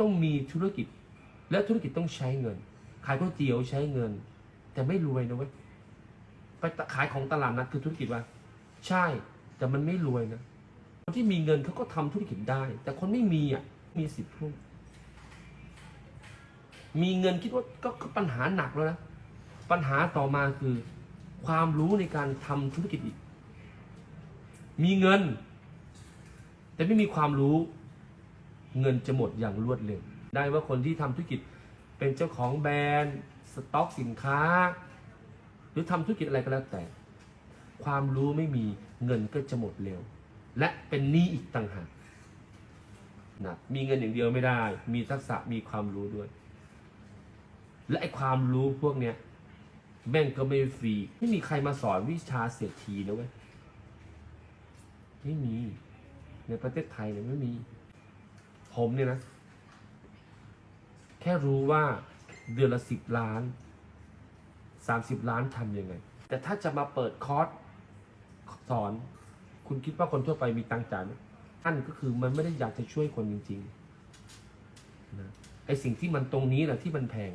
ต้องมีธุรกิจ และธุรกิจต้องใช้เงิน ขายก๋วยเตี๋ยวใช้เงิน แต่ไม่รวยนะเว้ยไปขายของตลาดนัดคือธุรกิจว่าใช่ แต่มันไม่รวยนะคนที่มีเงินเขาก็ทำธุรกิจได้ แต่คนไม่มีอะมีสิทธิ์พวกมีเงินคิดว่าก็ปัญหาหนักแล้วนะปัญหาต่อมาคือ ความรู้ในการทำธุรกิจอีก มีเงิน แต่ไม่มีความรู้ เงินจะหมดอย่างรวดเร็ว ได้ว่าคนที่ทำธุรกิจเป็นเจ้าของแบรนด์ สต็อกสินค้า หรือทำธุรกิจอะไรก็แล้วแต่ ความรู้ไม่มีเงินก็จะหมดเร็ว และเป็นหนี้อีกต่างหากนะมีเงินอย่างเดียวไม่ได้ มีทักษะมีความรู้ด้วย และไอ้ความรู้พวกเนี้ยแม่งก็ไม่ฟรี ไม่มีใครมาสอนวิชาเศรษฐีนะเว้ย ไม่มี ในประเทศไทยเนี่ยไม่มี ผมเนี่ยนะ แค่รู้ว่าเดือนละสิบล้านสามสิบล้านทำยังไง แต่ถ้าจะมาเปิดคอร์สสอน คุณคิดว่าคนทั่วไปมีตังค์จ่ายไหมอันก็คือมันไม่ได้อยากจะช่วยคนจริงๆนะไอสิ่งที่มันตรงนี้แหละที่มันแพง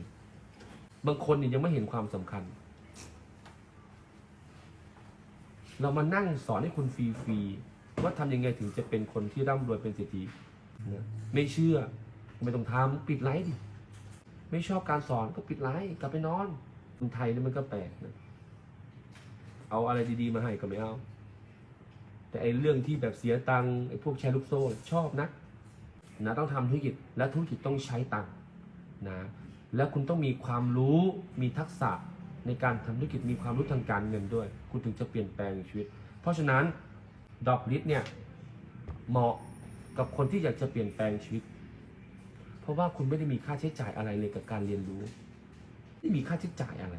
บางคนเนี่ยยังไม่เห็นความสำคัญ เรามานั่งสอนให้คุณฟรีๆว่าทำยังไงถึงจะเป็นคนที่ร่ำรวยเป็นเศรษฐี ไม่เชื่อไม่ต้องทำปิดไลฟ์ดิไม่ชอบการสอนก็ปิดไลฟ์กลับไปนอนคนไทยนี่มันก็แปลกนะเอาอะไรดีๆมาให้ก็ไม่เอาแต่ไอ้เรื่องที่แบบเสียตังค์ไอ้พวกแชร์ลูกโซ่ชอบนะนะต้องทำธุรกิจและธุรกิจต้องใช้ตังค์นะแล้วคุณต้องมีความรู้มีทักษะในการทำธุรกิจมีความรู้ทางการเงินด้วย คุณถึงจะเปลี่ยนแปลงชีวิต เพราะฉะนั้นดอกลิสเนี่ยเหมาะ กับคนที่อยากจะเปลี่ยนแปลงชีวิต เพราะว่าคุณไม่ได้มีค่าใช้จ่ายอะไรเลยกับการเรียนรู้ไม่มีค่าใช้จ่ายอะไร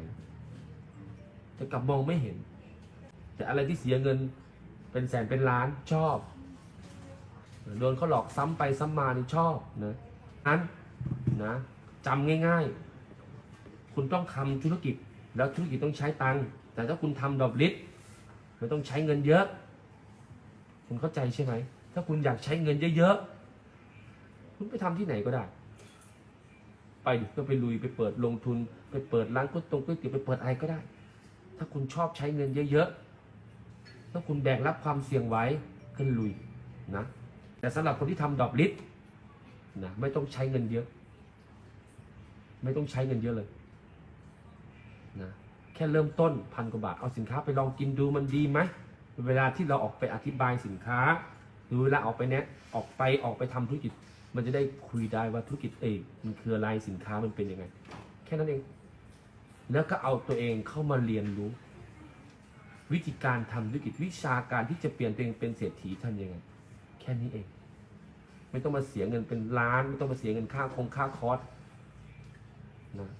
แต่กลับมองไม่เห็น แต่อะไรที่เสียเงินเป็นแสนเป็นล้านชอบโดนเขาหลอกซ้ำไปซ้ำมานี่ชอบนะนั้นนะจำง่าย ๆ คุณต้องทำธุรกิจ แล้วธุรกิจต้องใช้ตังค์แต่ถ้าคุณทำดอกลิสมันต้องใช้เงินเยอะ คุณเข้าใจใช่ไหม ถ้าคุณอยากใช้เงินเยอะๆ คุณไปทำที่ไหนก็ได้ ไปก็ไปลุยไปเปิดลงทุน ไปเปิดร้านก๋วยตงก๋วยเตี๋ยวไปเปิดอะไรก็ได้ ถ้าคุณชอบใช้เงินเยอะๆ ถ้าคุณแบกรับความเสี่ยงไว้ก็ลุยนะ แต่สำหรับคนที่ทำดอกลิสนะไม่ต้องใช้เงินเยอะ ไม่ต้องใช้เงินเยอะเลยนะแค่เริ่มต้นพันกว่าบาทเอาสินค้าไปลองกินดูมันดีไหมเวลาที่เราออกไปอธิบายสินค้า หรือเวลาออกไปเนี้ยออกไปออกไปทำธุรกิจ มันจะได้คุยได้ว่าธุรกิจเองมันคืออะไรสินค้ามันเป็นยังไง แค่นั้นเอง แล้วก็เอาตัวเองเข้ามาเรียนรู้ วิธีการทำธุรกิจวิชาการที่จะเปลี่ยนตัวเองเป็นเศรษฐีทำยังไง แค่นี้เอง ไม่ต้องมาเสียเงินเป็นล้าน ไม่ต้องมาเสียเงินค่าคงค่าคอร์สนะ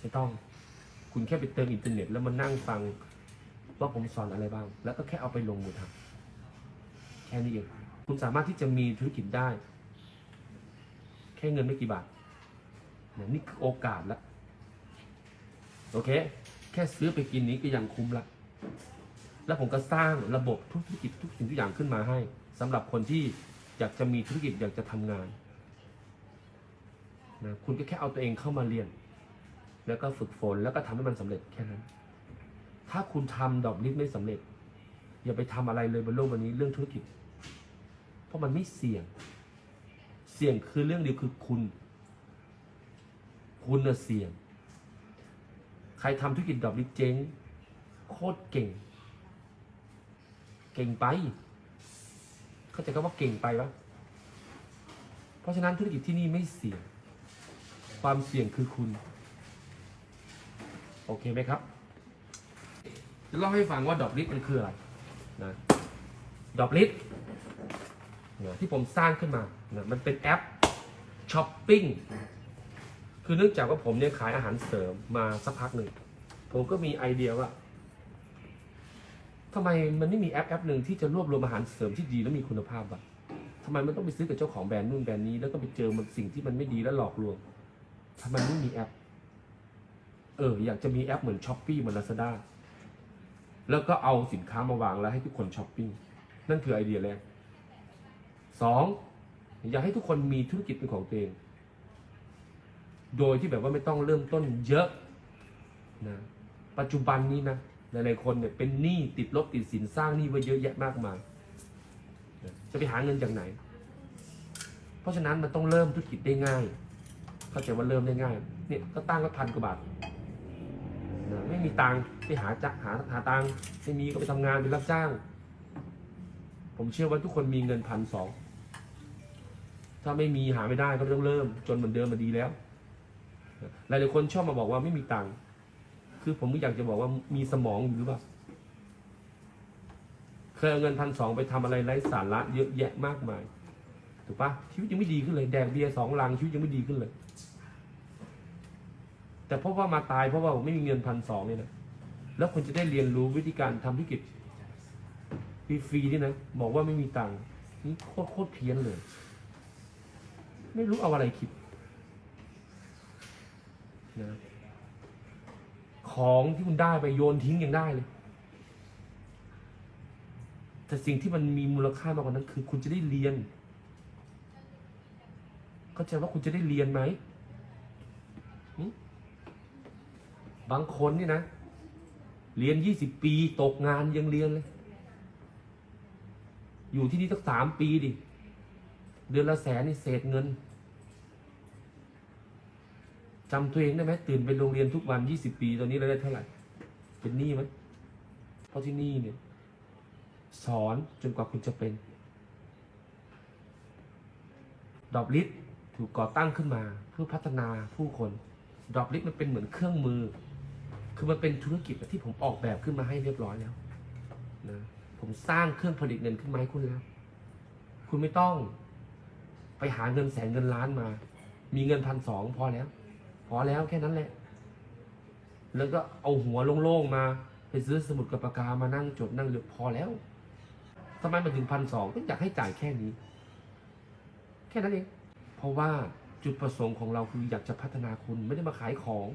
ไม่ต้องคุณแค่ไปเติมอินเทอร์เน็ตแล้วมานั่งฟังว่าผมสอนอะไรบ้าง แล้วก็แค่เอาไปลงมือทำแค่นี้เอง คุณสามารถที่จะมีธุรกิจได้ แค่เงินไม่กี่บาทนะนี่คือโอกาสละโอเค แค่ซื้อไปกินนี้ก็ยังคุ้มละแล้วผมก็สร้างระบบธุรกิจทุกสิ่งทุกอย่างขึ้นมาให้สำหรับคนที่อยากจะมีธุรกิจอยากจะทำงานนะคุณก็แค่เอาตัวเองเข้ามาเรียน แล้วก็ฝึกฝนแล้วก็ทำให้มันสำเร็จแค่นั้น ถ้าคุณทำดอกลิสไม่สำเร็จ อย่าไปทำอะไรเลยบนโลกวันนี้เรื่องธุรกิจ ราะมันไม่เสี่ยง เสี่ยงคือเรื่องเดียวคือคุณ คุณน่ะเสี่ยง ใครทำธุรกิจดอกลิเจ๊งโคตรเก่ง เก่งไป เข้าใจคำว่าเก่งไปปะเพราะฉะนั้นธุรกิจที่นี่ไม่เสี่ยง ความเสี่ยงคือคุณ โอเคไหมครับ จะเล่าให้ฟังว่าดอกลิสมันคืออะไรนะดอกลิส นะที่ผมสร้างขึ้นมานะมันเป็นแอปช้อปปิ้งคือเนื่องจากว่าผมเนี่ยขายอาหารเสริมมาสักพักหนึ่งผมก็มีไอเดียว่าทำไมมันไม่มีแอปแอปหนึ่งที่จะรวบรวมอาหารเสริมที่ดีและมีคุณภาพวะทำไมมันต้องไปซื้อกับเจ้าของแบรนด์นู่นแบรนด์นี้แล้วก็ไปเจอมันสิ่งที่มันไม่ดีและหลอกลวงทำไมไม่มีแอป เออ อยากจะมีแอปเหมือนช้อปปี้เหมือนลาซาด้าแล้วก็เอาสินค้ามาวางแล้วให้ทุกคนช้อปปิ้งนั่นคือไอเดียแรก สองอยากให้ทุกคนมีธุรกิจเป็นของตัวเอง โดยที่แบบว่าไม่ต้องเริ่มต้นเยอะนะปัจจุบันนี้นะหลายๆคนเนี่ยเป็นหนี้ติดลบติดสินสร้างหนี้ไว้เยอะแยะมากมายนะจะไปหาเงินจากไหน เพราะฉะนั้นมันต้องเริ่มธุรกิจได้ง่าย เข้าใจว่าเริ่มได้ง่ายเนี่ยก็ตั้งก็พันกว่าบาทนะไม่มีตังค์ไปหาจะหาหาตังค์ไม่มีก็ไปทำงานเป็นรับจ้าง ผมเชื่อว่าทุกคนมีเงินพันสอง ถ้าไม่มีหาไม่ได้ก็ต้องเริ่ม จนเหมือนเดิมมาดีแล้ว หลายๆคนชอบมาบอกว่าไม่มีตังค์คือผมก็อยากจะบอกว่ามีสมองอยู่หรือเปล่าเคยเอาเงินพันสองไปทำอะไรไร้สาระเยอะแยะมากมาย ถูกปะชีวิตยังไม่ดีขึ้นเลยแดกเบียร์สองลังชีวิตยังไม่ดีขึ้นเลย แต่เพราะว่ามาตายเพราะว่าผมไม่มีเงินพันสองเนี่ยนะแล้วคุณจะได้เรียนรู้วิธีการทำธุรกิจฟรีๆนี่นะบอกว่าไม่มีตังค์นี่โคตรโคตรเพี้ยนเลย ไม่รู้เอาอะไรคิดนะของที่คุณได้ไปโยนทิ้งยังได้เลย แต่สิ่งที่มันมีมูลค่ามากกว่านั้น คือคุณจะได้เรียนเข้าใจว่าคุณจะได้เรียนไหม บางคนนี่นะ เรียนยี่สิบปีตกงานยังเรียนเลย อยู่ที่นี่ตั้งสามปีดิ เดือนละแสนนี่เศษเงินจำตัวเองได้ไหมตื่นไปโรงเรียนทุกวันยี่สิบปี ตอนนี้เราได้เท่าไหร่ เป็นหนี้ไหมเพราะที่นี่เนี่ย สอนจนกว่าคุณจะเป็น ดอบลิสถูกก่อตั้งขึ้นมา เพื่อพัฒนาผู้คน ดอบลิสมันเป็นเหมือนเครื่องมือ คือมันเป็นธุรกิจที่ผมออกแบบขึ้นมาให้เรียบร้อยแล้วนะผมสร้างเครื่องผลิตเงินขึ้นมาให้คุณแล้ว คุณไม่ต้อง ไปหาเงินแสนเงินล้านมา มีเงินพันสองพอแล้ว พอแล้วแค่นั้นแหละ แล้วก็เอาหัวโล่งๆมา ไปซื้อสมุดกับปากกามานั่งจดนั่งเลือกพอแล้วทำไมมันถึงพันสองก็อยากให้จ่ายแค่นี้ แค่นั้นเองเพราะว่าจุดประสงค์ของเราคืออยากจะพัฒนาคุณไม่ได้มาขายของ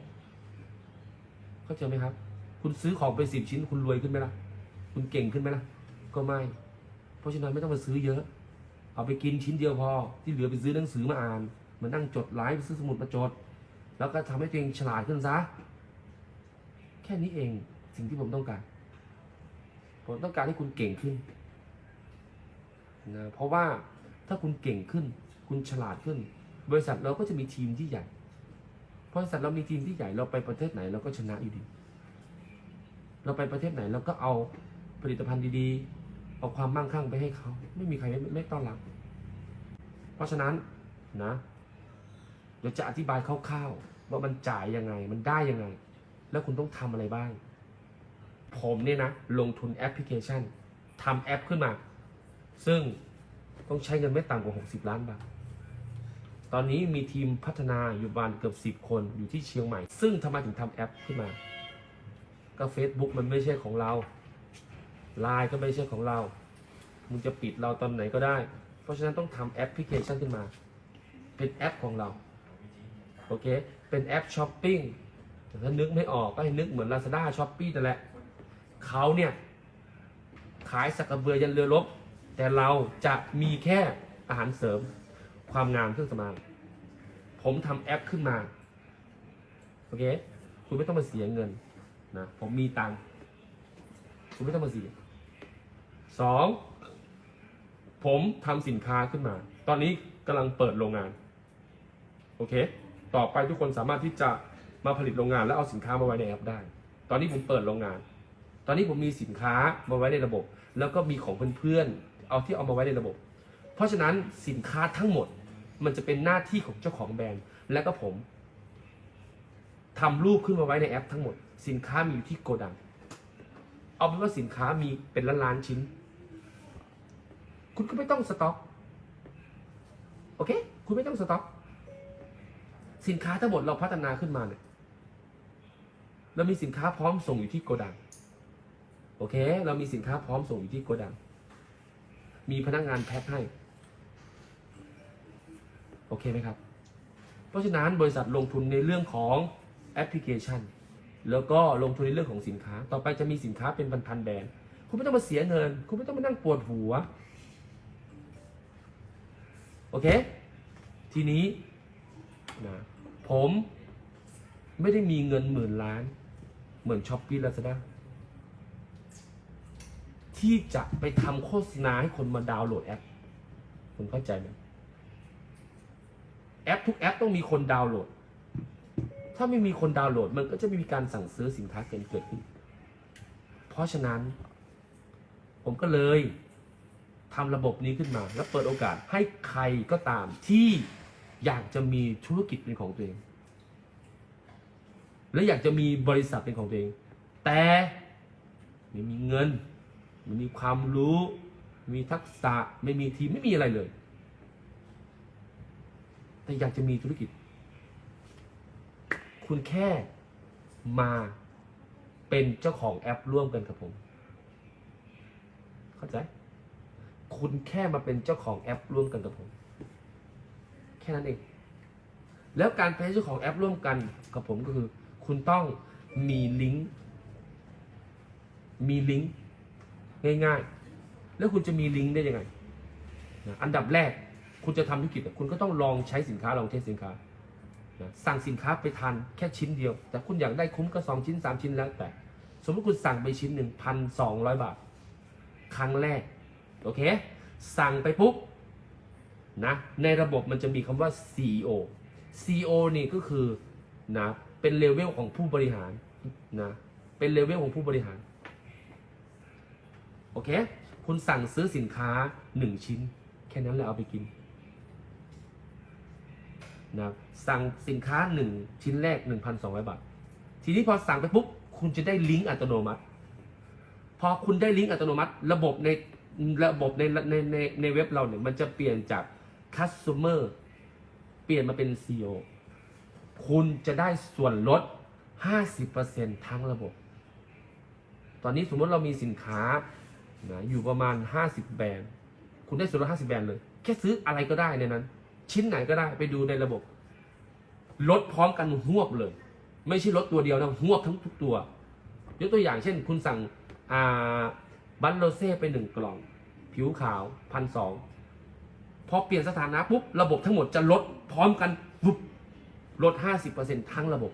เข้าใจไหมครับ คุณซื้อของไปสิบชิ้นคุณรวยขึ้นไหมล่ะ คุณเก่งขึ้นไหมล่ะ ก็ไม่ เพราะฉะนั้นไม่ต้องมาซื้อเยอะ เอาไปกินชิ้นเดียวพอ ที่เหลือไปซื้อหนังสือมาอ่านมานั่งจดไลฟ์ไปซื้อสมุดมาจด แล้วก็ทำให้ตัวเองฉลาดขึ้นซะ แค่นี้เองสิ่งที่ผมต้องการ ผมต้องการให้คุณเก่งขึ้นนะเพราะว่าถ้าคุณเก่งขึ้น คุณฉลาดขึ้น บริษัทเราก็จะมีทีมที่ใหญ่บริษัทเรามีทีมที่ใหญ่เราไปประเทศไหนเราก็ชนะอยู่ดี เราไปประเทศไหนเราก็เอาผลิตภัณฑ์ดีๆ เอาความมั่งคั่งไปให้เขา ไม่มีใครไม่ไม่ต้อนรับ เพราะฉะนั้นนะ เดี๋ยวจะอธิบายคร่าวๆว่ามันจ่ายยังไง มันได้ยังไง แล้วคุณต้องทำอะไรบ้าง ผมเนี่ยนะ ลงทุนแอปพลิเคชันทำแอปขึ้นมา ซึ่งต้องใช้เงินไม่ต่ำกว่า 60 ล้านบาทตอนนี้มีทีมพัฒนาอยู่ประมาณเกือบ 10 คนอยู่ที่เชียงใหม่ ซึ่งทำไมถึงทำแอปขึ้นมา ก็ Facebook มันไม่ใช่ของเรา ไลน์ก็ไม่ใช่ของเรา มึงจะปิดเราตอนไหนก็ได้ เพราะฉะนั้นต้องทำแอปพลิเคชันขึ้นมา เป็นแอปของเรา โอเค เป็นแอปช้อปปิ้ง ถ้านึกไม่ออกก็ให้นึกเหมือน Lazada s h o p e e นั่นแหละ เขาเนี่ย ขายสักกระเบือยันเรือรบ แต่เราจะมีแค่อาหารเสริม ความงามเครื่องสำอางผมทำแอปขึ้นมา โอเค คุณไม่ต้องมาเสียเงินนะ ผมมีตังค์คุณไม่ต้องมาเสีย สองผมทำสินค้าขึ้นมา ตอนนี้กำลังเปิดโรงงาน โอเค ต่อไปทุกคนสามารถที่จะมาผลิตโรงงาน แล้วเอาสินค้ามาไว้ในแอปได้ ตอนนี้ผมเปิดโรงงาน ตอนนี้ผมมีสินค้ามาไว้ในระบบ แล้วก็มีของเพื่อนๆ เอาที่เอามาไว้ในระบบ เพราะฉะนั้นสินค้าทั้งหมดมันจะเป็นหน้าที่ของเจ้าของแบรนด์ และก็ผมทำรูปขึ้นมาไว้ในแอปทั้งหมด สินค้ามีอยู่ที่โกดัง เอาเป็นว่าสินค้ามีเป็นล้านล้านๆชิ้น คุณก็ไม่ต้องสต็อก โอเค คุณไม่ต้องสต็อก สินค้าทั้งหมดเราพัฒนาขึ้นมาเนี่ยเรามีสินค้าพร้อมส่งอยู่ที่โกดัง โอเค เรามีสินค้าพร้อมส่งอยู่ที่โกดัง มีพนักงานแพ็คให้ โอเคไหมครับ เพราะฉะนั้นบริษัทลงทุนในเรื่องของแอปพลิเคชัน แล้วก็ลงทุนในเรื่องของสินค้า ต่อไปจะมีสินค้าเป็นพันๆแบรนด์ คุณไม่ต้องมาเสียเงิน คุณไม่ต้องมานั่งปวดหัว โอเค ทีนี้นะผมไม่ได้มีเงินหมื่นล้าน เหมือนช้อปปี้ลาซาด้าที่จะไปทำโฆษณาให้คนมาดาวน์โหลดแอป คุณเข้าใจไหมแอปทุกแอปต้องมีคนดาวน์โหลด ถ้าไม่มีคนดาวน์โหลด มันก็จะไม่มีการสั่งซื้อสินค้าเกินเกิดขึ้น เพราะฉะนั้น ผมก็เลย ทำระบบนี้ขึ้นมา แล้วเปิดโอกาสให้ใครก็ตามที่อยากจะมีธุรกิจเป็นของตัวเอง และอยากจะมีบริษัทเป็นของตัวเอง แต่ไม่มีเงินไม่มีความรู้ม่มีทักษะไม่มีทีมไม่มีอะไรเลย แต่อยากจะมีธุรกิจ คุณแค่มาเป็นเจ้าของแอปร่วมกันกับผม เข้าใจ คุณแค่มาเป็นเจ้าของแอปร่วมกันกับผม แค่นั้นเอง แล้วการเป็นเจ้าของแอปร่วมกันกับผมก็คือ คุณต้องมีลิงก์มีลิงก์ง่ายๆ แล้วคุณจะมีลิงก์ได้ยังไงนะอันดับแรกคุณจะทำธุรกิจคุณก็ต้องลองใช้สินค้าลองเทสสินค้านะสั่งสินค้าไปทานแค่ชิ้นเดียว แต่คุณอยากได้คุ้มก็สองชิ้นสามชิ้นแล้วแต่ สมมติคุณสั่งไปชิ้นหนึ่งพันสองร้อยบาท ครั้งแรก โอเค สั่งไปปุ๊บนะในระบบมันจะมีคำว่า CEO CEO นี่ก็คือนะเป็นเลเวลของผู้บริหารนะเป็นเลเวลของผู้บริหาร โอเค คุณสั่งซื้อสินค้าหนึ่งชิ้น แค่นั้นแหละเอาไปกินนะสั่งสินค้าหนึ่งชิ้นแรก 1,200 บาท ทีนี้พอสั่งไปปุ๊บ คุณจะได้ลิงก์อัตโนมัติ พอคุณได้ลิงก์อัตโนมัติ ระบบใน ระบบในในในในเว็บเราเนี่ยมันจะเปลี่ยนจาก customer เปลี่ยนมาเป็น CEO คุณจะได้ส่วนลด 50%ทั้งระบบ ตอนนี้สมมติเรามีสินค้านะอยู่ประมาณ 50 แบรนด์ คุณได้ส่วนลด 50 แบรนด์เลย แค่ซื้ออะไรก็ได้ในนั้น ชิ้นไหนก็ได้ไปดูในระบบ ลดพร้อมกันหวบเลย ไม่ใช่ลดตัวเดียวนะหวบทั้งทุกตัว ยกตัวอย่างเช่น คุณสั่งอ่า บันโรเซ่ไปหนึ่งกล่อง ผิวขาวพันสองพอเปลี่ยนสถานะปุ๊บ ระบบทั้งหมดจะลดพร้อมกันวุบลด50%ทั้งระบบ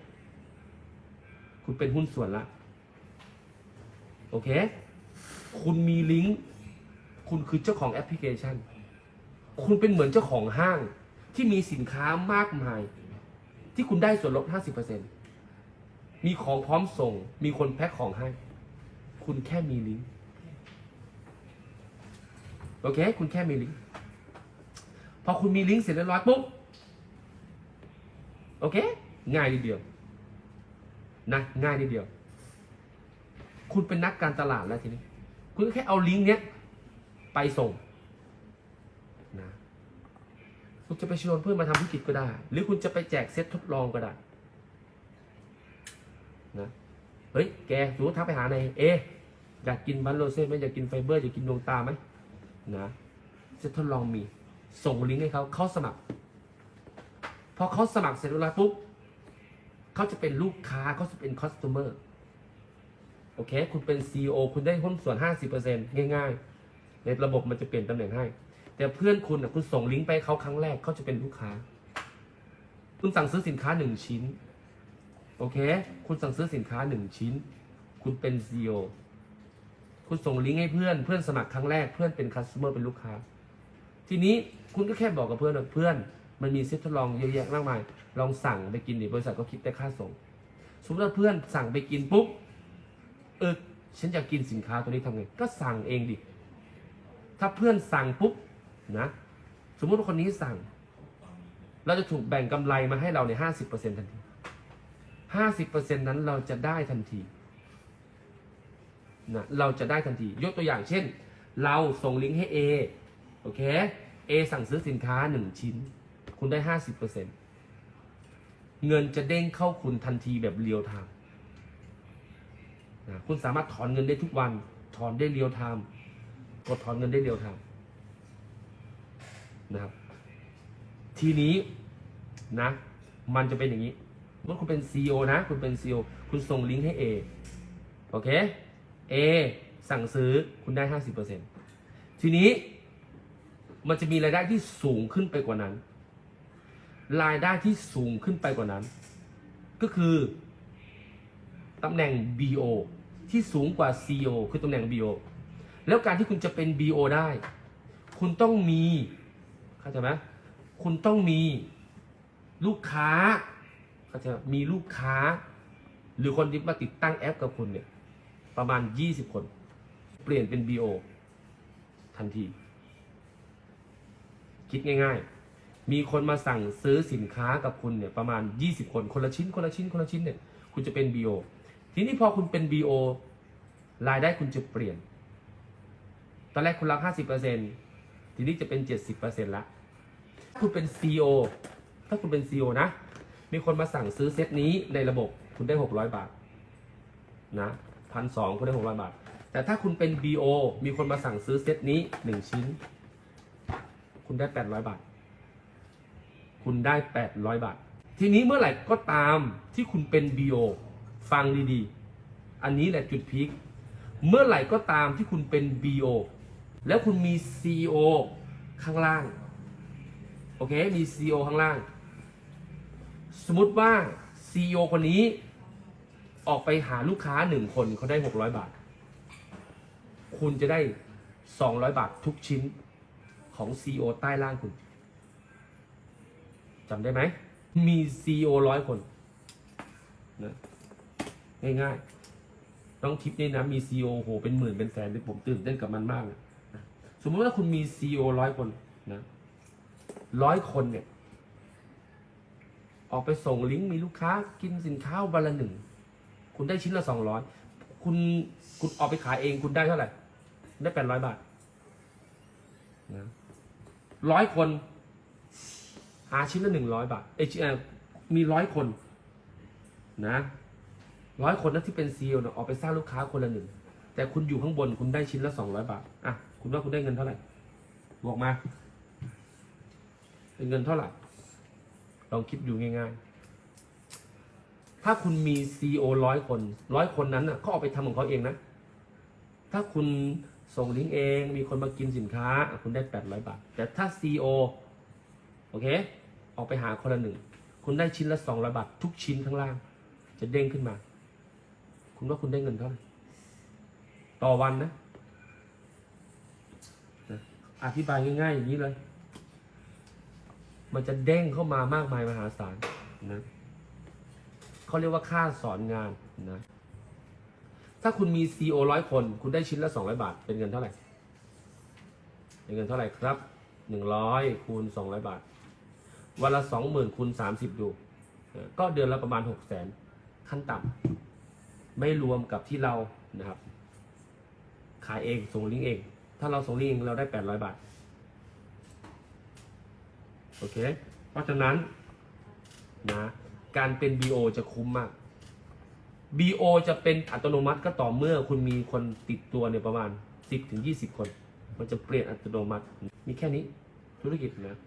คุณเป็นหุ้นส่วนละ โอเค คุณมีลิงก์ คุณคือเจ้าของแอปพลิเคชัน คุณเป็นเหมือนเจ้าของห้างที่มีสินค้ามากมาย ที่คุณได้ส่วนลด50%มีของพร้อมส่ง มีคนแพ็คของให้ คุณแค่มีลิงก์ โอเค คุณแค่มีลิงก์พอคุณมีลิงก์เสร็จเรียบร้อยปุ๊บโอเค ง่ายนิดเดียวนะง่ายนิดเดียว คุณเป็นนักการตลาดแล้วทีนี้ คุณก็แค่เอาลิงก์เนี้ยไปส่งนะคุณจะไปชวนเพื่อนมาทำธุรกิจก็ได้ หรือคุณจะไปแจกเซ็ตทดลองก็ได้นะเฮ้ย แกสมมติทักไปหาในเออยากกินบันโรเซ่ไหมอยากกินไฟเบอร์อยากกินดวงตาไหม นะเซทดลองมี ส่งลิงก์ให้เขาเขาสมัคร พอเขาสมัครเสร็จแล้วปุ๊บเขาจะเป็นลูกค้าเขาจะเป็นคอสเตอร์โอเค คุณเป็น CEO คุณได้หุ้นส่วน 50%ง่าย ๆ ในระบบมันจะเปลี่ยนตำแหน่งให้ แต่เพื่อนคุณนะคุณส่งลิงก์ไปเขาครั้งแรกเขาจะเป็นลูกค้า คุณสั่งซื้อสินค้าหนึ่งชิ้น โอเค คุณสั่งซื้อสินค้าหนึ่งชิ้น คุณเป็น CEO คุณส่งลิงก์ให้เพื่อนเพื่อนสมัครครั้งแรกเพื่อนเป็นคัสเตอร์เป็นลูกค้า ทีนี้คุณก็แค่บอกกับเพื่อนว่าเพื่อนมันมีเซ็ตทดลองเยอะแยะมากมาย ลองสั่งไปกินดิบริษัทก็คิดแต่ค่าส่ง สมมติว่าเพื่อนสั่งไปกินปุ๊บเออฉันอยากกินสินค้าตัวนี้ทำไง ก็สั่งเองดิ ถ้าเพื่อนสั่งปุ๊บนะ สมมุติว่าคนนี้สั่ง เราจะถูกแบ่งกำไรมาให้เราในห้าสิบเปอร์เซ็นทันทีห้าสิบเปอร์เซ็นนั้นเราจะได้ทันที นะเราจะได้ทันที ยกตัวอย่างเช่น เราส่งลิงก์ให้ A โอเค A สั่งซื้อสินค้าหนึ่งชิ้น คุณได้ห้าสิบเปอร์เซ็นเงินจะเด้งเข้าคุณทันทีแบบเรียลไทม์นะคุณสามารถถอนเงินได้ทุกวัน ถอนได้เรียลไทม์กดถอนเงินได้เรียลไทม์นะครับ ทีนี้นะ มันจะเป็นอย่างนี้เมื่อคุณเป็น CEO นะ คุณเป็น CEO คุณส่งลิงก์ให้ A โอเค A สั่งซื้อคุณได้ห้าสิบเปอร์เซ็นทีนี้มันจะมีรายได้ที่สูงขึ้นไปกว่านั้น รายได้ที่สูงขึ้นไปกว่านั้น ก็คือตำแหน่ง BO ที่สูงกว่า CO คือตำแหน่ง BO แล้วการที่คุณจะเป็น BO ได้ คุณต้องมีเข้าใจไหมคุณต้องมีลูกค้าเข้าใจไหมมีลูกค้า หรือคนที่มาติดตั้งแอปกับคุณเนี่ย ประมาณ 20 คน เปลี่ยนเป็น BO ทันที คิดง่าย ๆ มีคนมาสั่งซื้อสินค้ากับคุณเนี่ยประมาณ 20 คน คนละชิ้น คนละชิ้น คนละชิ้นเนี่ย คุณจะเป็น BO ทีนี้พอคุณเป็น BO รายได้คุณจะเปลี่ยน ตอนแรกคุณรับ50%ทีนี้จะเป็น 70%ละ คุณเป็น CEO ถ้าคุณเป็น CEO นะ มีคนมาสั่งซื้อเซตนี้ในระบบ คุณได้ 600 บาท นะ พันสองคุณได้600บาท แต่ถ้าคุณเป็น BO มีคนมาสั่งซื้อเซตนี้1ชิ้น คุณได้800บาท คุณได้800บาท ทีนี้เมื่อไหร่ก็ตามที่คุณเป็น BO ฟังดีๆ อันนี้แหละจุดพีคเมื่อไหร่ก็ตามที่คุณเป็น BO แล้วคุณมี CEO ข้างล่าง โอเค มี CEO ข้างล่าง สมมติว่า CEO คนนี้ ออกไปหาลูกค้าหนึ่งคนเขาได้600บาท คุณจะได้200บาททุกชิ้นของ CEO ใต้ล่างคุณจำได้ไหม มี CEO ร้อยคนนะง่ายๆต้องทิปนี่นะ มี CEO โห เป็นหมื่นเป็นแสนผมตื่นเต้นกับมันมากนะสมมติว่าคุณมี CEO ร้อยคนนะร้อยคนเนี่ย ออกไปส่งลิงก์มีลูกค้ากินสินค้าวันละหนึ่ง คุณได้ชิ้นละสองร้อยคุณคุณออกไปขายเองคุณได้เท่าไหร่ ได้แปดร้อยบาทนะร้อยคน หาชิ้นละหนึ่งร้อยบาทเอยชิ้นเอ่อมีร้อยคนนะร้อยคนนั้นที่เป็นซีลเนี่ยออกไปสร้างลูกค้าคนละหนึ่งแต่คุณอยู่ข้างบนคุณได้ชิ้นละสองร้อยบาทอะคุณว่าคุณได้เงินเท่าไหร่บอกมาเป็นเงินเท่าไหร่ลองคิดดูง่ายๆ ถ้าคุณมี CEO ร้อยคนร้อยคนนั้นน่ะเขาออกไปทำของเขาเองนะ ถ้าคุณส่งลิงก์เองมีคนมากินสินค้า คุณได้800บาท แต่ถ้า CEO โอเค ออกไปหาคนละหนึ่ง คุณได้ชิ้นละ200บาท ทุกชิ้นข้างล่าง จะเด้งขึ้นมา คุณว่าคุณได้เงินเท่าไหร่ต่อวันนะนะอธิบายง่ายๆอย่างนี้เลย มันจะเด้งเข้ามามากมายมหาศาลนะ เขาเรียกว่าค่าสอนงานนะถ้าคุณมี CO ร้อยคน คุณได้ชิ้นละ200บาท เป็นเงินเท่าไหร่ เป็นเงินเท่าไหร่ครับ100คูณ200บาท วันละ20,000คูณ30ดูเออก็เดือนละประมาณ600,000ขั้นต่ำไม่รวมกับที่เรานะครับ ขายเองส่งลิงก์เอง ถ้าเราส่งลิงก์เองเราได้800บาท โอเค เพราะฉะนั้นนะ การเป็น BO จะคุ้มมาก BO จะเป็นอัตโนมัติก็ต่อเมื่อคุณมีคนติดตัวเนี่ยประมาณ 10-20 คน มันจะเปลี่ยนอัตโนมัติ มีแค่นี้ธุรกิจนะ